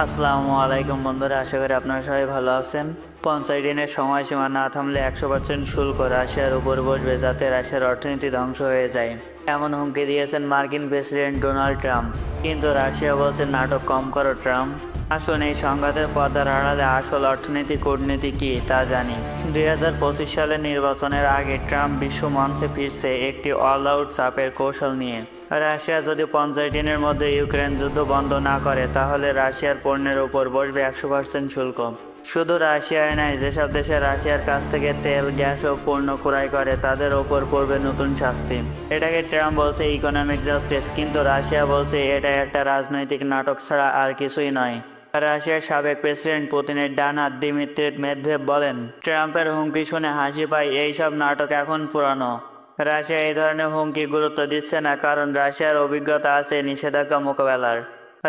আসসালামু আলাইকুম বন্ধুরা, আশা করি আপনারা সবাই ভালো আছেন। পঞ্চাশ দিনের সময়সীমা না থামলে একশো পার্সেন্ট শুল্ক রাশিয়ার উপর বসবে যাতে রাশিয়ার অর্থনীতি ধ্বংস হয়ে যায়। এমন হুমকি দিয়েছেন মার্কিন প্রেসিডেন্ট ডোনাল্ড ট্রাম্প। কিন্তু রাশিয়া বলছে, নাটক কম করো, ট্রাম্প। আসুন এই সংঘাতের পর্দার আড়ালে আসল অর্থনীতি, কূটনীতি কি, তা জানি। দুই হাজার পঁচিশ সালের নির্বাচনের আগে ট্রাম্প বিশ্ব মঞ্চে ফিরছে একটি অল আউট চাপের কৌশল নিয়ে। রাশিয়া যদি পঞ্চাশ দিনের মধ্যে ইউক্রেন যুদ্ধ বন্ধ না করে, তাহলে রাশিয়ার পণ্যের উপর বসবে একশো পার্সেন্ট শুল্ক। শুধু রাশিয়ায় নয়, যেসব দেশে রাশিয়ার কাছ থেকে তেল, গ্যাস ও পণ্য ক্রয় করে, তাদের ওপর পড়বে নতুন শাস্তি। এটাকে ট্রাম্প বলছে ইকোনমিক জাস্টিস কিন্তু রাশিয়া বলছে এটা একটা রাজনৈতিক নাটক ছাড়া আর কিছুই নয়। রাশিয়ার সাবেক প্রেসিডেন্ট পুতিনের ডানা দিমিত্রি মেদভেভ বলেন, ট্রাম্পের হুমকি শুনে হাসি পায়, এইসব নাটক এখন পুরানো। রাশিয়া এই ধরনের হুমকি গুরুত্ব দিচ্ছে না, কারণ রাশিয়ার অভিজ্ঞতা আছে নিষেধাজ্ঞা মোকাবেলার।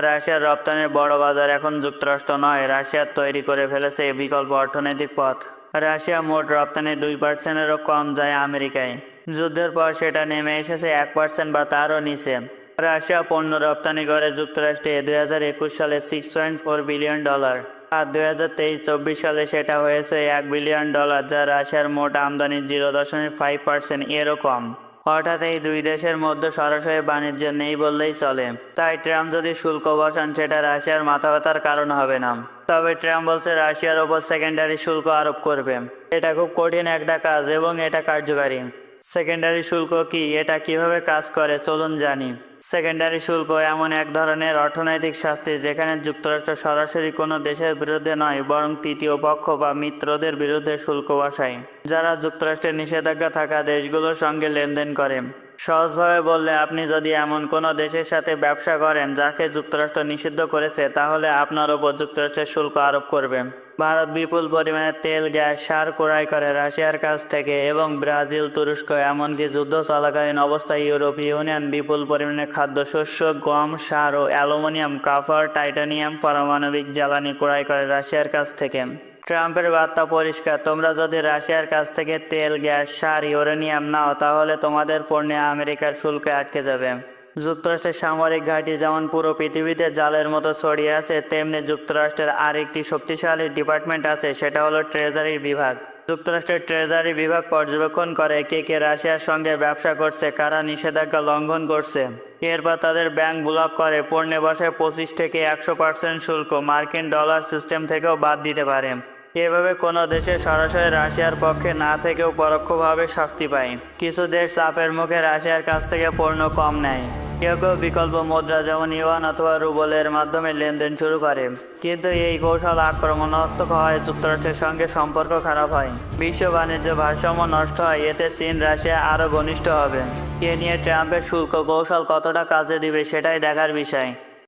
রাশিয়ার রপ্তানির বড় বাজার এখন যুক্তরাষ্ট্র নয় রাশিয়ার তৈরি করে ফেলেছে বিকল্প অর্থনৈতিক পথ। রাশিয়া মোট রপ্তানি দুই পার্সেন্টেরও কম যায় আমেরিকায়। যুদ্ধের পর সেটা নেমে এসেছে এক পার্সেন্ট বা তারও নিচে। রাশিয়া পণ্য রপ্তানি করে যুক্তরাষ্ট্রে দুই হাজার একুশ সালে six point four billion dollar দুই হাজার তেইশ চব্বিশ সালে সেটা হয়েছে এক বিলিয়ন ডলার যা রাশিয়ার মোট আমদানির জিরো দশমিক ফাইভ পার্সেন্ট এরও কম। হঠাৎ এই দুই দেশের মধ্যে সরাসরি বাণিজ্য নেই বললেই চলে। তাই ট্রাম্প যদি শুল্ক বসান, সেটা রাশিয়ার মাথা ব্যথার কারণ হবে না। তবে ট্রাম্প বলছে রাশিয়ার ওপর সেকেন্ডারি শুল্ক আরোপ করবে। এটা খুব কঠিন একটা কাজ এবং এটা কার্যকারী। সেকেন্ডারি শুল্ক কি? এটা কীভাবে কাজ করে? চলুন জানি। সেকেন্ডারি শুল্ক এমন এক ধরনের অর্থনৈতিক শাস্তি যেখানে যুক্তরাষ্ট্র সরাসরি কোনো দেশের বিরুদ্ধে নয়, বরং তৃতীয় পক্ষ বা মিত্রদের বিরুদ্ধে শুল্ক বসায়। যারা যুক্তরাষ্ট্রের নিষেধাজ্ঞা থাকা দেশগুলোর সঙ্গে লেনদেন করে। সহজভাবে বললে আপনি যদি এমন কোনো দেশের সাথে ব্যবসা করেন যাকে যুক্তরাষ্ট্র নিষিদ্ধ করেছে, তাহলে আপনার ওপর যুক্তরাষ্ট্রের শুল্ক আরোপ করবে। ভারত বিপুল পরিমাণে তেল, গ্যাস, সার ক্রয় করে রাশিয়ার কাছ থেকে এবং ব্রাজিল, তুরস্ক এমনকি যুদ্ধ চলাকালীন অবস্থায় ইউরোপীয় ইউনিয়ন বিপুল পরিমাণে খাদ্যশস্য গম, সার ও অ্যালুমিনিয়াম, কাফার, টাইটানিয়াম, পারমাণবিক জ্বালানি ক্রয় করে রাশিয়ার কাছ থেকে। ট্রাম্পের বার্তা পরিষ্কার, তোমরা যদি রাশিয়ার কাছ থেকে তেল, গ্যাস, সার, ইউরেনিয়াম নাও, তাহলে তোমাদের পণ্যে আমেরিকার শুল্কে আটকে যাবে। যুক্তরাষ্ট্রের সামরিক ঘাঁটি যেমন পুরো পৃথিবীতে জালের মতো ছড়িয়ে আছে, তেমনি যুক্তরাষ্ট্রের আরেকটি শক্তিশালী ডিপার্টমেন্ট আছে, সেটা হলো ট্রেজারি বিভাগ। যুক্তরাষ্ট্রের ট্রেজারি বিভাগ পর্যবেক্ষণ করে কে কে রাশিয়ার সঙ্গে ব্যবসা করছে, কারা নিষেধাজ্ঞা লঙ্ঘন করছে। এরপর তাদের ব্যাংক ব্লক করে, পণ্যে বসে পঁচিশ থেকে একশো পার্সেন্ট শুল্ক মার্কিন ডলার সিস্টেম থেকেও বাদ দিতে পারে। এভাবে কোনো দেশে সরাসরি রাশিয়ার পক্ষে না থেকেও পরোক্ষভাবে শাস্তি পায়। কিছু দেশ চাপের মুখে রাশিয়ার কাছ থেকে পণ্য কম নেয়। কেউ কেউ বিকল্প মুদ্রা যেমন ইউয়ান অথবা রুবলের মাধ্যমে লেনদেন শুরু করে। কিন্তু এই কৌশল আক্রমণাত্মক হয় যুক্তরাষ্ট্রের সঙ্গে সম্পর্ক খারাপ হয়। বিশ্ব বাণিজ্য ভারসাম্য নষ্ট হয়, এতে চীন, রাশিয়া আরও ঘনিষ্ঠ হবে। এ নিয়ে ট্রাম্পের শুল্ক কৌশল কতটা কাজে দিবে সেটাই দেখার বিষয়।